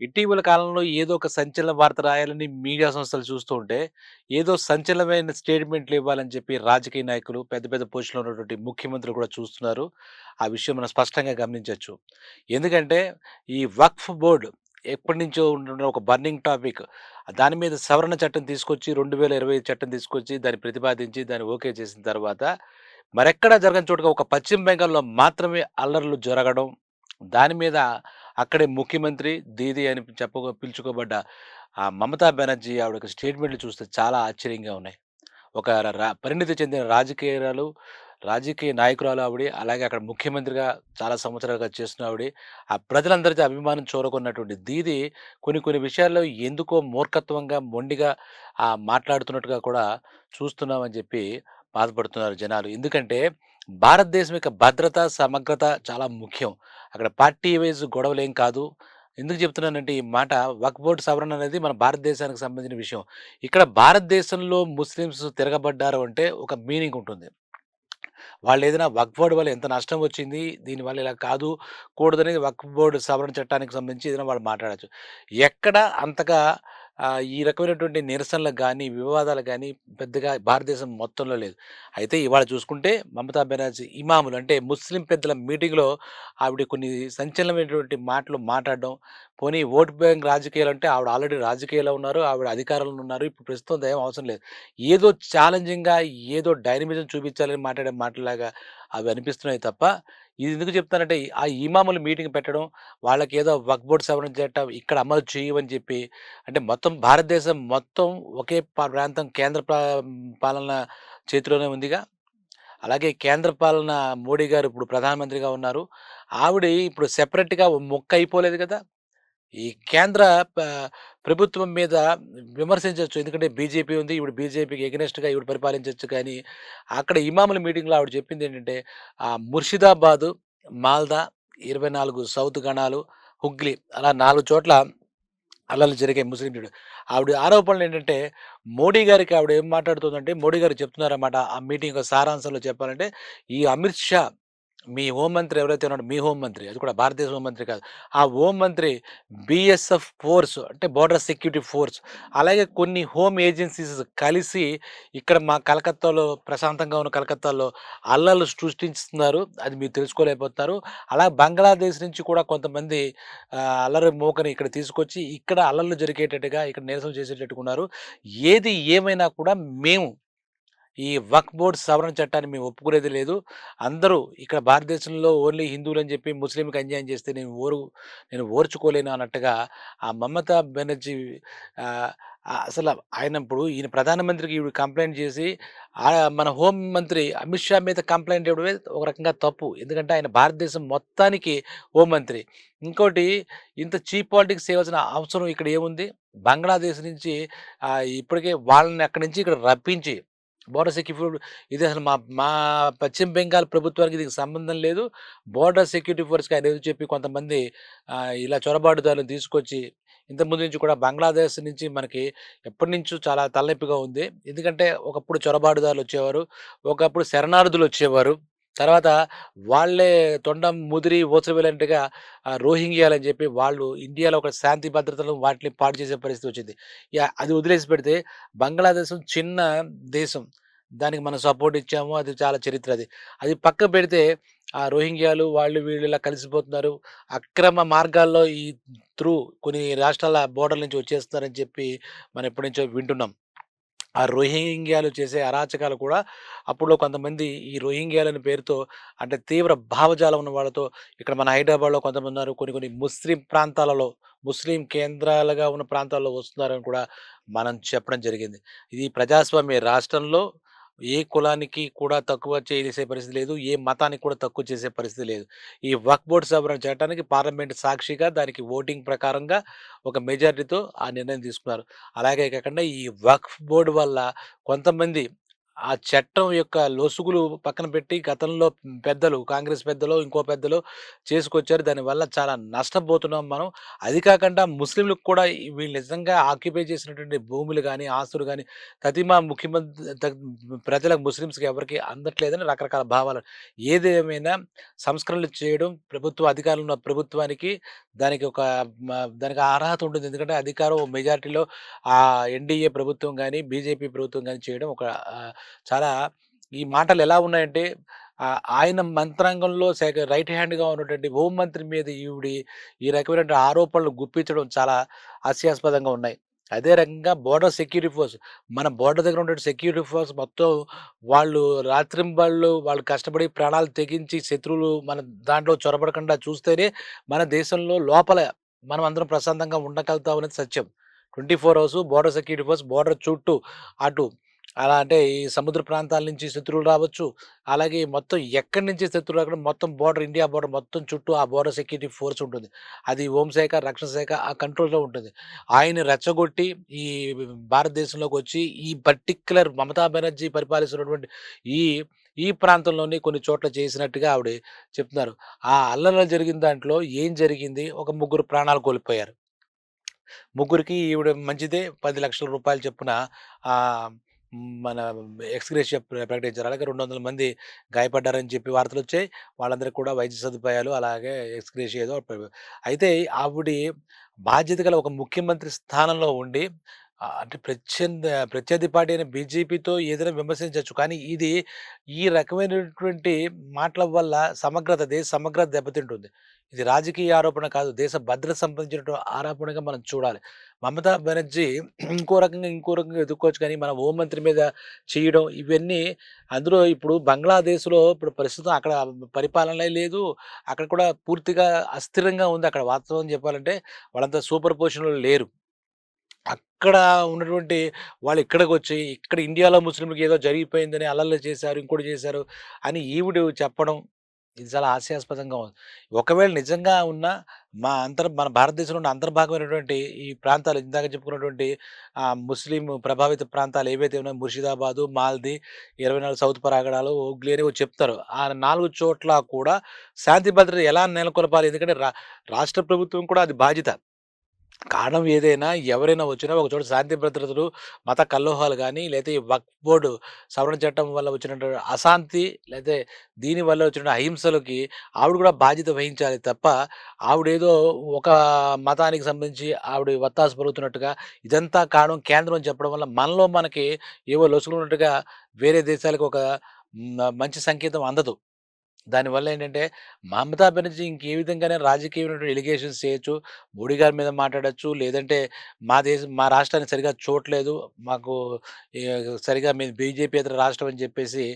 ఇటీవల కాలంలో ఏదో ఒక సంచలన వార్త రాయాలని మీడియా సంస్థలు చూస్తూ ఉంటే, ఏదో సంచలనమైన స్టేట్మెంట్లు ఇవ్వాలని చెప్పి రాజకీయ నాయకులు, పెద్ద పెద్ద పొజిషన్‌లో ఉన్నటువంటి ముఖ్యమంత్రులు కూడా చూస్తున్నారు. ఆ విషయం మనం స్పష్టంగా గమనించవచ్చు ఎందుకంటే, ఈ వక్ఫ్ బోర్డ్ ఎప్పటినుంచో ఉంటున్న ఒక బర్నింగ్ టాపిక్. దాని మీద సవరణ చట్టం తీసుకొచ్చి 2025 చట్టం తీసుకొచ్చి దాన్ని ప్రతిపాదించి దాన్ని ఓకే చేసిన తర్వాత, మరెక్కడా జరగని చోటుగా ఒక పశ్చిమ బెంగాల్‌లో మాత్రమే అల్లర్లు జరగడం. దాని మీద అక్కడే ముఖ్యమంత్రి దీదీ అని చెప్ప పిలుచుకోబడ్డ ఆ మమతా బెనర్జీ ఆవిడ స్టేట్మెంట్లు చూస్తే చాలా ఆశ్చర్యంగా ఉన్నాయి. ఒక పరిణితి చెందిన రాజకీయాలు రాజకీయ నాయకురాలు ఆవిడ. అలాగే అక్కడ ముఖ్యమంత్రిగా చాలా సంవత్సరాలుగా చేస్తున్న ఆవిడ. ఆ ప్రజలందరితో అభిమానం చూరకున్నటువంటి దీదీ కొన్ని కొన్ని విషయాల్లో ఎందుకో మూర్ఖత్వంగా, మొండిగా ఆ మాట్లాడుతున్నట్టుగా కూడా చూస్తున్నామని చెప్పి బాధపడుతున్నారు జనాలు. ఎందుకంటే భారతదేశం యొక్క భద్రత, సమగ్రత చాలా ముఖ్యం. అక్కడ పార్టీ వైజ్ గొడవలు ఏం కాదు. ఎందుకు చెప్తున్నానంటే ఈ మాట వక్ఫ్ బోర్డు సవరణ అనేది మన భారతదేశానికి సంబంధించిన విషయం. ఇక్కడ భారతదేశంలో ముస్లిమ్స్ తిరగబడ్డారు అంటే ఒక మీనింగ్ ఉంటుంది. వాళ్ళేదైనా వక్ఫ్ బోర్డు వల్ల ఎంత నష్టం వచ్చింది, దీనివల్ల ఇలా కాదు, కూడదనేది వక్ఫ్ బోర్డు సవరణ చట్టానికి సంబంధించి ఏదైనా వాళ్ళు మాట్లాడచ్చు ఎక్కడ అంతగా ఈ రకమైనటువంటి నిరసనలకు కానీ వివాదాలు కానీ పెద్దగా భారతదేశం మొత్తంలో లేదు. అయితే ఇవాళ చూసుకుంటే మమతా బెనర్జీ ఇమాములు అంటే ముస్లిం పెద్దల మీటింగ్‌లో ఆవిడ కొన్ని సంచలనమైనటువంటి మాటలు మాట్లాడడం. పోనీ ఓటు బ్యాంక్ రాజకీయాలంటే ఆవిడ ఆల్రెడీ రాజకీయాల్లో ఉన్నారు. ఆవిడ అధికారంలో ఉన్నారు. ఇప్పుడు ప్రస్తుతం దయం అవసరం లేదు. ఏదో ఛాలెంజింగ్‌గా ఏదో డైనమిజం చూపించాలని మాట్లాడే మాటలాగా అవి అనిపిస్తున్నాయి తప్ప, ఇది ఎందుకు చెప్తానంటే ఆ ఇమాములు మీటింగ్ పెట్టడం, వాళ్ళకేదో వక్ బోర్డ్ సవరణ చేయటం ఇక్కడ అమలు చేయమని చెప్పి అంటే మొత్తం భారతదేశం మొత్తం ఒకే ప్రాంతం కేంద్ర పాలన చేతిలోనే ఉందిగా. అలాగే కేంద్ర పాలన మోడీ గారు ఇప్పుడు ప్రధానమంత్రిగా ఉన్నారు. ఆవిడ ఇప్పుడు సెపరేట్‌గా ముక్క అయిపోలేదు కదా! ఈ కేంద్ర ప ప్రభుత్వం మీద విమర్శించొచ్చు. ఎందుకంటే బీజేపీ ఉంది. ఇప్పుడు బీజేపీకి ఎగనెస్ట్‌గా ఈవిడ పరిపాలించొచ్చు కానీ, అక్కడ ఇమాముల మీటింగ్‌లో ఆవిడ చెప్పిందేంటంటే ఆ ముర్షిదాబాదు, మాల్దా, 24 సౌత్ గణాలు, హుగ్లీ అలా నాలుగు చోట్ల అల్లలు జరిగే ముస్లిం చూడు. ఆవిడ ఆరోపణలేంటంటే మోడీ గారికి ఆవిడ ఏం మాట్లాడుతుందంటే మోడీ గారు చెప్తున్నారన్నమాట. ఆ మీటింగ్ యొక్క సారాంశంలో చెప్పాలంటే, ఈ అమిత్ షా మీ హోం మంత్రి ఎవరైతే ఉన్నాడో మీ హోం మంత్రి అది కూడా భారతదేశ హోం మంత్రి కాదు. ఆ హోం మంత్రి బీఎస్ఎఫ్ ఫోర్స్ అంటే బోర్డర్ సెక్యూరిటీ ఫోర్స్ అలాగే కొన్ని హోమ్ ఏజెన్సీస్ కలిసి ఇక్కడ మా కలకత్తాలో ప్రశాంతంగా ఉన్న కలకత్తాలో అల్లలు సృష్టిస్తున్నారు. అది మీరు తెలుసుకోలేకపోతున్నారు. అలా బంగ్లాదేశ్ నుంచి కూడా కొంతమంది అల్లరి మూకని ఇక్కడ తీసుకొచ్చి ఇక్కడ అల్లర్లు జరిగేటట్టుగా ఇక్కడ నిరసన చేసేటట్టుకున్నారు ఏది ఏమైనా కూడా మేము ఈ వక్ఫ్ బోర్డ్ సవరణ చట్టాన్ని మేము ఒప్పుకునేది లేదు. అందరూ ఇక్కడ భారతదేశంలో ఓన్లీ హిందువులు అని చెప్పి ముస్లింకి అన్యాయం చేస్తే నేను ఓరు నేను ఓర్చుకోలేను అన్నట్టుగా ఆ మమతా బెనర్జీ అసలు ఆయన ఇప్పుడు ఈయన ప్రధానమంత్రికి ఈవిడ కంప్లైంట్ చేసి మన హోం మంత్రి అమిత్ షా మీద కంప్లైంట్ ఇవ్వడమే ఒక రకంగా తప్పు. ఎందుకంటే ఆయన భారతదేశం మొత్తానికి హోం మంత్రి. ఇంకోటి ఇంత చీప్ పాలిటిక్స్ చేయవలసిన అవసరం ఇక్కడ ఏముంది? బంగ్లాదేశ్ నుంచి ఇప్పటికే వాళ్ళని అక్కడి నుంచి ఇక్కడ రప్పించి బోర్డర్ సెక్యూరిటీ ఇది అసలు మా మా పశ్చిమ బెంగాల్ ప్రభుత్వానికి దీనికి సంబంధం లేదు. బోర్డర్ సెక్యూరిటీ ఫోర్స్‌కి ఆయన ఏదో చెప్పి కొంతమంది ఇలా చొరబాటుదారులను తీసుకొచ్చి ఇంతకుముందు నుంచి కూడా బంగ్లాదేశ్ నుంచి మనకి ఎప్పటినుంచో చాలా తలనొప్పిగా ఉంది. ఎందుకంటే ఒకప్పుడు చొరబాటుదారులు వచ్చేవారు. ఒకప్పుడు శరణార్థులు వచ్చేవారు. తర్వాత వాళ్ళే తొండం ముదిరి ఊసరవెళ్ళినట్టుగా రోహింగ్యాలని చెప్పి వాళ్ళు ఇండియాలో ఒక శాంతి భద్రతలను వాటిని పాడు చేసే పరిస్థితి వచ్చింది. అది వదిలేసి పెడితే బంగ్లాదేశం చిన్న దేశం. దానికి మనం సపోర్ట్ ఇచ్చాము. అది చాలా చరిత్ర అది. అది పక్కకు పెడితే ఆ రోహింగ్యాలు వాళ్ళు వీళ్ళు ఇలా కలిసిపోతున్నారు. అక్రమ మార్గాల్లో ఈ త్రూ కొన్ని రాష్ట్రాల బోర్డర్‌ల నుంచి వచ్చేస్తున్నారని చెప్పి మనం ఎప్పటినుంచో వింటున్నాం. ఆ రోహింగ్యాలు చేసే అరాచకాలు కూడా అప్పుడు కొంతమంది ఈ రోహింగ్యాలని పేరుతో అంటే తీవ్ర భావజాలం ఉన్న వాళ్ళతో ఇక్కడ మన హైదరాబాద్‌లో కొంతమంది ఉన్నారు కొన్ని కొన్ని ముస్లిం ప్రాంతాలలో ముస్లిం కేంద్రాలుగా ఉన్న ప్రాంతాల్లో వస్తున్నారని కూడా మనం చెప్పడం జరిగింది. ఇది ప్రజాస్వామ్య రాష్ట్రంలో ఏ కులానికి కూడా తక్కువ చేసే పరిస్థితి లేదు. ఏ మతానికి కూడా తక్కువ చేసే పరిస్థితి లేదు. ఈ వక్ బోర్డ్ సవరణ చట్టానికి పార్లమెంట్ సాక్షిగా దానికి ఓటింగ్ ప్రకారంగా ఒక మెజారిటీతో ఆ నిర్ణయం తీసుకున్నారు. అలాగే కాకుండా ఈ వక్ఫ్ బోర్డు వల్ల కొంతమంది ఆ చట్టం యొక్క లొసుగులు పక్కన పెట్టి గతంలో పెద్దలు కాంగ్రెస్ పెద్దలు ఇంకో పెద్దలు చేసుకొచ్చారు. దానివల్ల చాలా నష్టపోతున్నాం మనం. అది కాకుండా ముస్లింలకు కూడా వీళ్ళు నిజంగా ఆక్యుపై చేసినటువంటి భూములు కానీ ఆస్తులు కానీ తతిమా ముఖ్యమంత్రి ప్రజలకు ముస్లిమ్స్‌కి ఎవరికీ అందట్లేదని రకరకాల భావాలు. ఏదేమైనా సంస్కరణలు చేయడం ప్రభుత్వ అధికారులు ఉన్న ప్రభుత్వానికి దానికి ఒక దానికి అర్హత ఉంటుంది. ఎందుకంటే అధికారం మెజారిటీలో ఆ ఎన్‌డీఏ ప్రభుత్వం కానీ బీజేపీ ప్రభుత్వం కానీ చేయడం ఒక చాలా ఈ మాటలు ఎలా ఉన్నాయంటే ఆయన మంత్రాంగంలో సెక రైట్ హ్యాండ్‌గా ఉన్నటువంటి హోంమంత్రి మీద ఈవిడి ఈ రకమైనటువంటి ఆరోపణలు గుప్పించడం చాలా హాస్యాస్పదంగా ఉన్నాయి. అదే రకంగా బోర్డర్ సెక్యూరిటీ ఫోర్స్ మన బోర్డర్ దగ్గర ఉన్న సెక్యూరిటీ ఫోర్స్ మొత్తం వాళ్ళు రాత్రింబళ్ళు వాళ్ళు కష్టపడి ప్రాణాలు తెగించి శత్రువులు మన దాంట్లో చొరబడకుండా చూస్తేనే మన దేశంలో లోపల మనం అందరం ప్రశాంతంగా ఉండగలుగుతాం అనేది సత్యం. 24 hours border security force border చుట్టూ అటు అలా అంటే ఈ సముద్ర ప్రాంతాల నుంచి శత్రువులు రావచ్చు. అలాగే మొత్తం ఎక్కడి నుంచి శత్రువులు రాకుండా మొత్తం బోర్డర్ ఇండియా బోర్డర్ మొత్తం చుట్టూ ఆ బోర్డర్ సెక్యూరిటీ ఫోర్స్ ఉంటుంది. అది హోంశాఖ, రక్షణ శాఖ ఆ కంట్రోల్‌లో ఉంటుంది. ఆయన రెచ్చగొట్టి ఈ భారతదేశంలోకి వచ్చి ఈ పర్టిక్యులర్ మమతా బెనర్జీ పరిపాలిస్తున్నటువంటి ఈ ఈ ప్రాంతంలోని కొన్ని చోట్ల చేసినట్టుగా ఆవిడ చెప్తున్నారు. ఆ అల్లర్లు జరిగిన దాంట్లో ఏం జరిగింది? ఒక ముగ్గురు ప్రాణాలు కోల్పోయారు. ముగ్గురికి ఈవిడ మంచిదే రూ. 10,00,000 చొప్పున ఆహ్, మన ఎక్స్‌గ్రేషియా ప్రకటించారు. అలాగే 200 మంది గాయపడ్డారని చెప్పి వార్తలు వచ్చాయి వాళ్ళందరికీ కూడా వైద్య సదుపాయాలు అలాగే ఎక్స్‌గ్రేషియా ఏదో అయితే ఆవిడి బాధ్యత గల ఒక ముఖ్యమంత్రి స్థానంలో ఉండి అంటే ప్రత్యంద ప్రత్యర్థి పార్టీ అయిన బీజేపీతో ఏదైనా విమర్శించొచ్చు. కానీ ఇది ఈ రకమైనటువంటి మాటల వల్ల సమగ్రత దేశ సమగ్రత దెబ్బతింటుంది. ఇది రాజకీయ ఆరోపణ కాదు. దేశ భద్రత సంబంధించిన ఆరోపణగా మనం చూడాలి. మమతా బెనర్జీ ఇంకో రకంగా, ఇంకో రకంగా ఎదుర్కోవచ్చు కానీ మన హోంమంత్రి మీద చేయడం ఇవన్నీ అందులో ఇప్పుడు బంగ్లాదేశ్‌లో ఇప్పుడు ప్రస్తుతం అక్కడ పరిపాలనే లేదు. అక్కడ కూడా పూర్తిగా అస్థిరంగా ఉంది. అక్కడ వాస్తవం చెప్పాలంటే వాళ్ళంతా సూపర్ పొజిషన్‌లో లేరు. అక్కడ ఉన్నటువంటి వాళ్ళు ఇక్కడికి వచ్చి ఇక్కడ ఇండియాలో ముస్లింలకు ఏదో జరిగిపోయిందని అల్లర్లు చేశారు, ఇంకోటి చేశారు అని ఈవిడ చెప్పడం ఇది చాలా హాస్యాస్పదంగా ఉంది. ఒకవేళ నిజంగా ఉన్న మా అంతర్ మన భారతదేశంలో ఉన్న అంతర్భాగమైనటువంటి ఈ ప్రాంతాలు ఇందాక చెప్పుకున్నటువంటి ముస్లిం ప్రభావిత ప్రాంతాలు ఏవైతే ఉన్నాయో ముర్షిదాబాదు, మాల్‌ది, 24 సౌత్ పరాగడాలు, హుగ్లీ అనేవో చెప్తారు. ఆ నాలుగు చోట్ల కూడా శాంతి భద్రత ఎలా నెలకొల్పాలి? ఎందుకంటే రా రాష్ట్ర ప్రభుత్వం కూడా అది బాధ్యత. కారణం ఏదైనా, ఎవరైనా వచ్చినా ఒక చోట శాంతి భద్రతలు, మత కల్లోహాలు కానీ లేకపోతే ఈ వక్ బోర్డు సవరణ చట్టం వల్ల వచ్చినటువంటి అశాంతి, లేకపోతే దీని వల్ల వచ్చిన అహింసలకి ఆవిడ కూడా బాధ్యత వహించాలి తప్ప, ఆవిడేదో ఒక మతానికి సంబంధించి ఆవిడ వత్తాసు పలుకుతున్నట్టుగా, ఇదంతా కారణం కేంద్రం చెప్పడం వల్ల మనలో మనకి ఏవో లొసుకున్నట్టుగా వేరే దేశాలకు ఒక మంచి సంకేతం అందదు. దానివల్ల ఏంటంటే, మమతా బెనర్జీ ఇంకే విధంగానే రాజకీయమైనటువంటి ఎలిగేషన్స్ చేయొచ్చు. మోడీ గారి మీద మాట్లాడచ్చు లేదంటే మా దేశం మా రాష్ట్రాన్ని సరిగ్గా చూడలేదు మాకు సరిగా సరిగ్గా బీజేపీ ఇతర రాష్ట్రం అని చెప్పేసి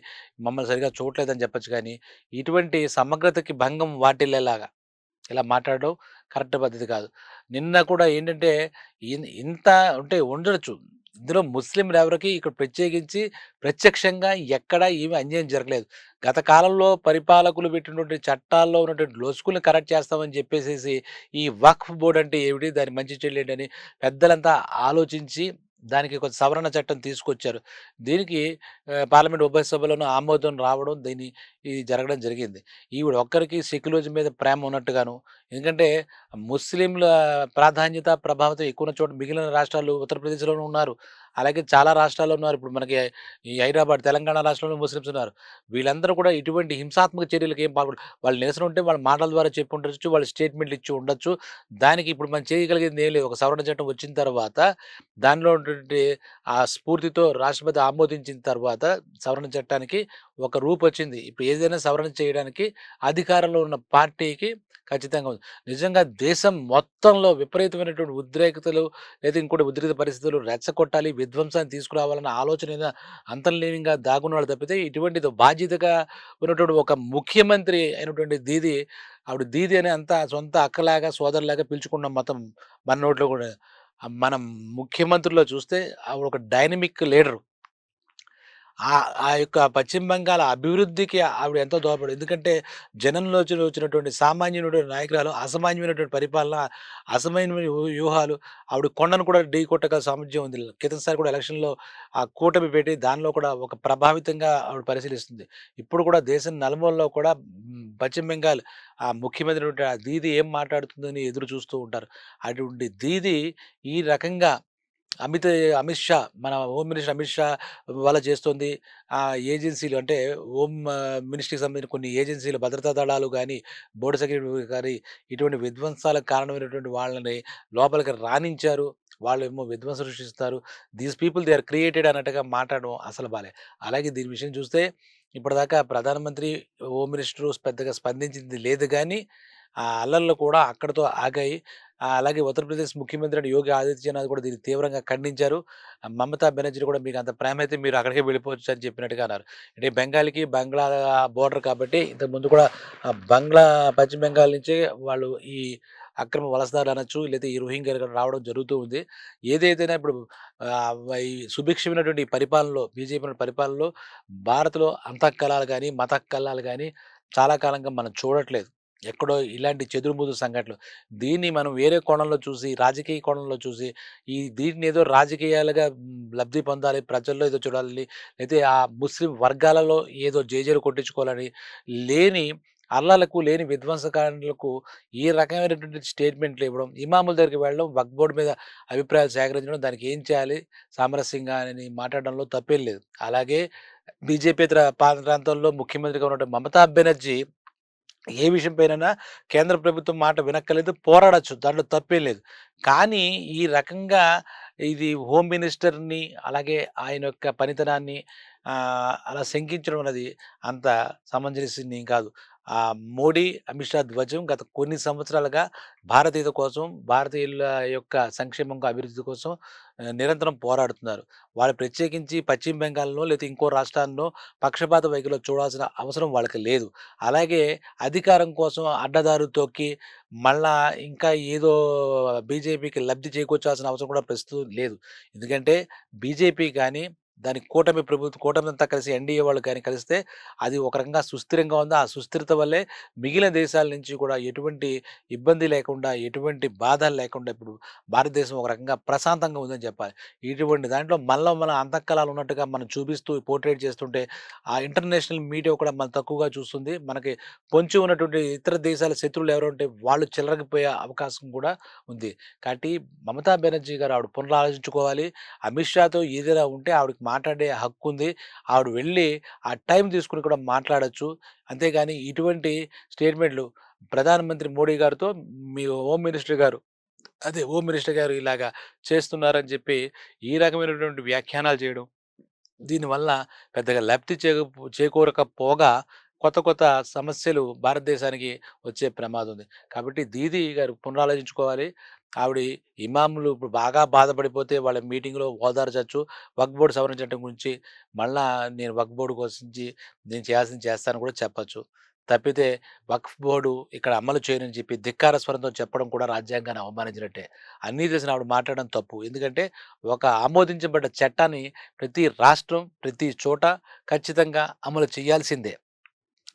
మమ్మల్ని సరిగా చూడలేదు అని చెప్పొచ్చు కానీ, ఇటువంటి సమగ్రతకి భంగం వాటిల్లేలాగా ఇలా మాట్లాడడం కరెక్ట్ పద్ధతి కాదు. నిన్న కూడా ఏంటంటే, ఇన్ ఇంత అంటే ఉండొచ్చు. ఇందులో ముస్లింలు ఎవరికి ఇక్కడ ప్రత్యేకించి ప్రత్యక్షంగా ఎక్కడా ఏమి అన్యాయం జరగలేదు. గత కాలంలో పరిపాలకులు పెట్టినటువంటి చట్టాల్లో ఉన్నటువంటి లొసుకుల్ని కరెక్ట్ చేస్తామని చెప్పేసేసి, ఈ వక్ఫ్ బోర్డు అంటే ఏమిటి? దాని మంచి చెడులేంటని పెద్దలంతా ఆలోచించి దానికి కొంత సవరణ చట్టం తీసుకొచ్చారు. దీనికి పార్లమెంట్ ఉభయ సభలోనూ ఆమోదం రావడం దీన్ని ఇది జరగడం జరిగింది. ఈవిడ ఒక్కరికి సెక్యులరిజం మీద ప్రేమ ఉన్నట్టుగాను, ఎందుకంటే ముస్లింల ప్రాధాన్యత, ప్రభావితం ఎక్కువ చోట మిగిలిన రాష్ట్రాలు ఉత్తరప్రదేశ్‌లోనూ ఉన్నారు. అలాగే చాలా రాష్ట్రాల్లో ఉన్నారు. ఇప్పుడు మనకి ఈ హైదరాబాద్, తెలంగాణ రాష్ట్రంలో ముస్లిమ్స్ ఉన్నారు. వీళ్ళందరూ కూడా ఇటువంటి హింసాత్మక చర్యలకి ఏం పాల్పడరు. వాళ్ళు నిరసన ఉంటే వాళ్ళ మాటల ద్వారా చెప్పి ఉండొచ్చు. వాళ్ళు స్టేట్మెంట్‌లు ఇచ్చి ఉండొచ్చు. దానికి ఇప్పుడు మనం చేయగలిగేది ఏం లేదు. ఒక సవరణ చట్టం వచ్చిన తర్వాత దానిలో ఉన్నటువంటి ఆ స్ఫూర్తితో రాష్ట్రపతి ఆమోదించిన తర్వాత సవరణ చట్టానికి ఒక రూపొచ్చింది. ఇప్పుడు ఏదైనా సవరణ చేయడానికి అధికారంలో ఉన్న పార్టీకి ఖచ్చితంగా ఉంది. నిజంగా దేశం మొత్తంలో విపరీతమైనటువంటి ఉద్రేకతలు లేదా ఇంకోటి ఉద్రిక్త పరిస్థితులు రెచ్చగొట్టాలి, విధ్వంసాన్ని తీసుకురావాలన్న ఆలోచన ఏదో అంతర్లీనంగా దాగున్నాడు తప్పితే ఇటువంటిది బాధ్యతగా ఉన్నటువంటి ఒక ముఖ్యమంత్రి అయినటువంటి దీదీ ఆవిడ దీదీ అని అంతా సొంత అక్కలాగా, సోదరులాగా పిలుచుకున్న మతం మన నోట్లో కూడా మనం ముఖ్యమంత్రుల్లో చూస్తే ఆవిడ ఒక డైనమిక్ లీడరు. ఆ ఆ యొక్క పశ్చిమ బెంగాల్ అభివృద్ధికి ఆవిడ ఎంతో దోహపడు ఎందుకంటే జనంలో వచ్చినటువంటి సామాన్యుడైన నాయకురాలు, అసామాన్యమైనటువంటి పరిపాలన, అసామాన్యమైన వ్యూహాలు, ఆవిడ కొండను కూడా ఢీకొట్టగల సామర్థ్యం ఉంది. క్రితంసారి కూడా ఎలక్షన్‌లో ఆ కూటమి పెట్టి దానిలో కూడా ఒక ప్రభావితంగా ఆవిడ పరిశీలిస్తుంది. ఇప్పుడు కూడా దేశం నలుమూలలో కూడా పశ్చిమ బెంగాల్ ఆ ముఖ్యమంత్రి ఆ దీదీ ఏం మాట్లాడుతుందని ఎదురు చూస్తూ ఉంటారు. అటువంటి దీదీ ఈ రకంగా అమిత్ అమిత్ షా మన హోమ్ మినిస్టర్ అమిత్ షా వల్ల చేస్తుంది. ఆ ఏజెన్సీలు అంటే హోమ్ మినిస్ట్రీకి సంబంధించిన కొన్ని ఏజెన్సీలు భద్రతా దళాలు కానీ బోర్డు సెక్రటరీ కానీ ఇటువంటి విధ్వంసాలకు కారణమైనటువంటి వాళ్ళని లోపలికి రాణించారు వాళ్ళు ఏమో విధ్వంసం సృష్టిస్తారు. These people they are created అన్నట్టుగా మాట్లాడడం అసలు బాలే. అలాగే దీని విషయం చూస్తే ఇప్పటిదాకా ప్రధానమంత్రి, హోమ్ మినిస్టర్ పెద్దగా స్పందించింది లేదు కానీ ఆ అల్లర్లు కూడా అక్కడితో ఆగాయి. అలాగే ఉత్తరప్రదేశ్ ముఖ్యమంత్రి అయిన యోగి ఆదిత్యనాథ్ కూడా దీన్ని తీవ్రంగా ఖండించారు. మమతా బెనర్జీ కూడా మీకు అంత ప్రేమ అయితే మీరు అక్కడికే వెళ్ళిపోవచ్చు అని చెప్పినట్టుగా అన్నారు. అంటే బెంగాల్‌కి బంగ్లా బోర్డర్ కాబట్టి ఇంతకుముందు కూడా బంగ్లా పశ్చిమ బెంగాల్ నుంచే వాళ్ళు ఈ అక్రమ వలసదారులు అనొచ్చు, లేదా ఈ రోహింగ్యాలు రావడం జరుగుతూ ఉంది. ఏదైతేనే ఇప్పుడు ఈ సుభిక్షమైనటువంటి పరిపాలనలో బీజేపీ పరిపాలనలో భారత్‌లో అంతఃకలాలు కానీ మతకలాలు కానీ చాలా కాలంగా మనం చూడట్లేదు. ఎక్కడో ఇలాంటి చెదురుముదు సంఘటనలు. దీన్ని మనం వేరే కోణంలో చూసి, రాజకీయ కోణంలో చూసి, ఈ దీన్నేదో రాజకీయాలుగా లబ్ధి పొందాలి, ప్రజల్లో ఏదో చూడాలని, లేకపోతే ఆ ముస్లిం వర్గాలలో ఏదో జేజేలు కొట్టించుకోవాలని, లేని అల్లలకు లేని విధ్వంసకారులకు ఈ రకమైనటువంటి స్టేట్మెంట్లు ఇవ్వడం, ఇమాముల దగ్గరికి వెళ్ళడం, వక్ బోర్డ్ మీద అభిప్రాయాలు సేకరించడం, దానికి ఏం చేయాలి సామరస్యంగా అని మాట్లాడడంలో తప్పేం లేదు. అలాగే బీజేపేతర ప్రాంతాల్లో ముఖ్యమంత్రిగా ఉన్నటువంటి మమతా బెనర్జీ ఏ విషయం పైన కేంద్ర ప్రభుత్వం మాట వినక్కర్లేదు. పోరాడొచ్చు. దాంట్లో తప్పేం లేదు. కానీ ఈ రకంగా ఇది హోమ్ మినిస్టర్‌ని అలాగే ఆయన యొక్క పనితనాన్ని అలా శంకించడం అనేది అంత సమంజసనీయం కాదు. ఆ మోడీ, అమిత్ షా ధ్వజం గత కొన్ని సంవత్సరాలుగా భారతీయత కోసం, భారతీయుల యొక్క సంక్షేమం, అభివృద్ధి కోసం నిరంతరం పోరాడుతున్నారు. వాళ్ళు ప్రత్యేకించి పశ్చిమ బెంగాల్‌లో లేదా ఇంకో రాష్ట్రాల్లో పక్షపాత వైఖరిలో చూడాల్సిన అవసరం వాళ్ళకి లేదు. అలాగే అధికారం కోసం అడ్డదారు తొక్కి, మళ్ళా ఇంకా ఏదో బీజేపీకి లబ్ధి చేకూర్చాల్సిన అవసరం కూడా ప్రస్తుతం లేదు. ఎందుకంటే బీజేపీ కానీ దాని కూటమి ప్రభుత్వం అంతా కలిసి ఎన్‌డీఏ వాళ్ళు కానీ కలిస్తే అది ఒక రకంగా సుస్థిరంగా ఉంది. ఆ సుస్థిరత వల్లే మిగిలిన దేశాల నుంచి కూడా ఎటువంటి ఇబ్బంది లేకుండా, ఎటువంటి బాధలు లేకుండా ఇప్పుడు భారతదేశం ఒక రకంగా ప్రశాంతంగా ఉందని చెప్పాలి. ఇటువంటి దాంట్లో మనలో మన అంతఃకలాలు ఉన్నట్టుగా మనం చూపిస్తూ పోర్ట్రేట్ చేస్తుంటే, ఆ ఇంటర్నేషనల్ మీడియా కూడా మనం తక్కువగా చూస్తుంది. మనకి పొంచి ఉన్నటువంటి ఇతర దేశాల శత్రువులు ఎవరు ఉంటే వాళ్ళు చిల్లరకపోయే అవకాశం కూడా ఉంది. కాబట్టి మమతా బెనర్జీ గారు ఆవిడ పునరాలోచించుకోవాలి. అమిత్ షాతో ఏదైనా ఉంటే ఆవిడకి మాట్లాడే హక్కు ఉంది ఆవిడ వెళ్ళి ఆ టైం తీసుకొని కూడా మాట్లాడచ్చు అంతేగాని ఇటువంటి స్టేట్మెంట్‌లు ప్రధానమంత్రి మోడీ గారితో మీ హోమ్ మినిస్టర్ గారు అదే హోమ్ మినిస్టర్ గారు ఇలాగా చేస్తున్నారని చెప్పి ఈ రకమైనటువంటి వ్యాఖ్యానాలు చేయడం దీనివల్ల పెద్దగా లబ్ధి చేకూ చేకూరకపోగా కొత్త కొత్త సమస్యలు భారతదేశానికి వచ్చే ప్రమాదం ఉంది. కాబట్టి దీదీ గారు పునరాలోచించుకోవాలి. ఆవిడ ఇమాములు ఇప్పుడు బాగా బాధపడిపోతే వాళ్ళ మీటింగ్‌లో ఓదార్చచ్చు వక్బోర్డు సవరించడం సవరణ చట్టం గురించి మళ్ళా నేను వక్బోర్డు బోర్డ్ గురించి నేను చేయాల్సింది చేస్తాను కూడా చెప్పచ్చు తప్పితే వక్ఫ్ బోర్డు ఇక్కడ అమలు చేయనని చెప్పి ధిక్కార స్వరంతో చెప్పడం కూడా రాజ్యాంగాన్ని అవమానించినట్టే. అన్నీ తెలిసిన ఆవిడ మాట్లాడడం తప్పు. ఎందుకంటే ఒక ఆమోదించబడ్డ చట్టాన్ని ప్రతి రాష్ట్రం, ప్రతి చోట ఖచ్చితంగా అమలు చేయాల్సిందే.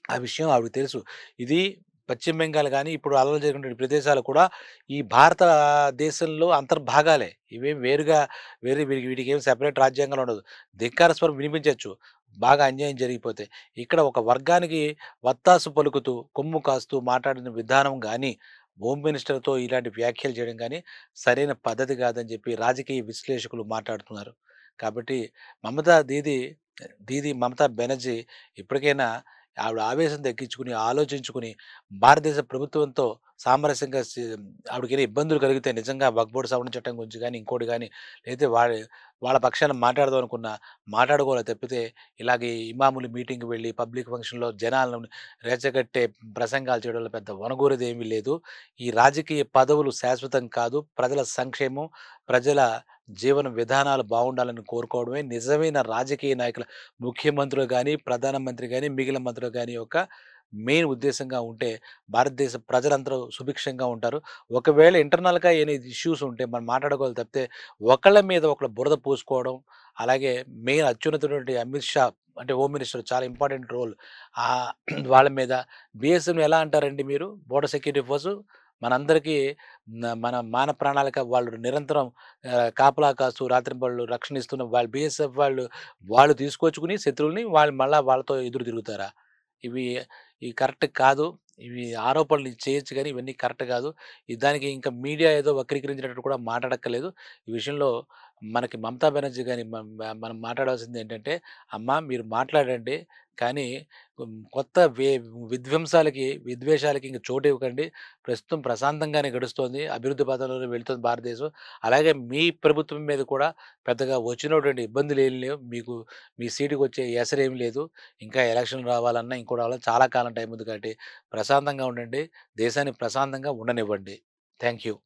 ఆ విషయం ఆవిడకి తెలుసు. ఇది పశ్చిమ బెంగాల్ కానీ ఇప్పుడు అలలు జరిగినటువంటి ప్రదేశాలు కూడా ఈ భారతదేశంలో అంతర్భాగాలే. ఇవేం వేరుగా వేరే వీటికి ఏం సెపరేట్ రాజ్యాంగాలు ఉండదు. ధిక్కార స్వరం వినిపించవచ్చు బాగా అన్యాయం జరిగిపోతే. ఇక్కడ ఒక వర్గానికి వత్తాసు పలుకుతూ, కొమ్ము కాస్తూ మాట్లాడిన విధానం కానీ హోమ్ మినిస్టర్‌తో ఇలాంటి వ్యాఖ్యలు చేయడం కానీ సరైన పద్ధతి కాదని చెప్పి రాజకీయ విశ్లేషకులు మాట్లాడుతున్నారు. కాబట్టి మమతా దీది దీది మమతా బెనర్జీ ఇప్పటికైనా ఆవిడ ఆవేశం తగ్గించుకుని ఆలోచించుకొని భారతదేశ ప్రభుత్వంతో సామరస్యంగా ఆవిడకి ఇబ్బందులు కలిగితే నిజంగా వక్ఫ్ సవరణ చట్టం గురించి కానీ ఇంకోటి కానీ లేతే వాళ్ళ వాళ్ళ పక్షాన మాట్లాడదాం అనుకున్నా మాట్లాడుకోవాలి తప్పితే ఇలాగే ఇమాములు మీటింగ్‌కి వెళ్ళి పబ్లిక్ ఫంక్షన్‌లో జనాలను రెచ్చగట్టే ప్రసంగాలు చేయడంలో పెద్ద ఒనగూరేదేమీ లేదు. ఈ రాజకీయ పదవులు శాశ్వతం కాదు. ప్రజల సంక్షేమం, ప్రజల జీవన విధానాలు బాగుండాలని కోరుకోవడమే నిజమైన రాజకీయ నాయకుల ముఖ్యమంత్రులు కానీ ప్రధానమంత్రి కానీ మిగిలిన మంత్రులు కానీ యొక్క మెయిన్ ఉద్దేశంగా ఉంటే భారతదేశ ప్రజలందరూ సుభిక్షంగా ఉంటారు. ఒకవేళ ఇంటర్నల్‌గా ఏని ఇష్యూస్ ఉంటే మనం మాట్లాడుకోవాలి తప్పితే ఒకళ్ళ మీద ఒకళ్ళు బురద పూసుకోవడం, అలాగే మెయిన్ అత్యున్నతటువంటి అమిత్ షా అంటే హోమ్ మినిస్టర్ చాలా ఇంపార్టెంట్ రోల్. వాళ్ళ మీద బీఎస్ఎఫ్‌ని ఎలా అంటారండి మీరు? బోర్డర్ సెక్యూరిటీ ఫోర్సు మనందరికీ మన మాన ప్రాణాలకి వాళ్ళు నిరంతరం కాపలా కాస్తూ రాత్రింపళ్ళు రక్షణ ఇస్తున్న వాళ్ళు బీఎస్ఎఫ్ వాళ్ళు, వాళ్ళు తీసుకొచ్చుకుని శత్రువుల్ని వాళ్ళు మళ్ళీ వాళ్ళతో ఎదురు తిరుగుతారా? ఇవి ఇవి కరెక్ట్ కాదు. ఇవి ఆరోపణలు చేయొచ్చు కానీ ఇవన్నీ కరెక్ట్ కాదు. దానికి ఇంకా మీడియా ఏదో వక్రీకరించినట్టు కూడా మాట్లాడక్కర్లేదు. ఈ విషయంలో మనకి మమతా బెనర్జీ గారి మనం మాట్లాడాల్సింది ఏంటంటే అమ్మ అమ్మా మీరు మాట్లాడండి. కానీ కొత్త వే విధ్వంసాలకి, విద్వేషాలకి ఇంక చోటు ఇవ్వకండి ప్రస్తుతం ప్రశాంతంగానే గడుస్తోంది. అభివృద్ధి పథంలో వెళుతుంది భారతదేశం. అలాగే మీ ప్రభుత్వం మీద కూడా పెద్దగా వచ్చినటువంటి ఇబ్బందులేమి లేవు. మీకు మీ సీటుకొచ్చే ఎసరేం లేదు. ఇంకా ఎలక్షన్ రావాలన్నా, ఇంకోటి రావాలన్నా చాలా కాలం టైం ఉంది కాబట్టి ప్రశాంతంగా ఉండండి. దేశాన్ని ప్రశాంతంగా ఉండనివ్వండి. Thank you.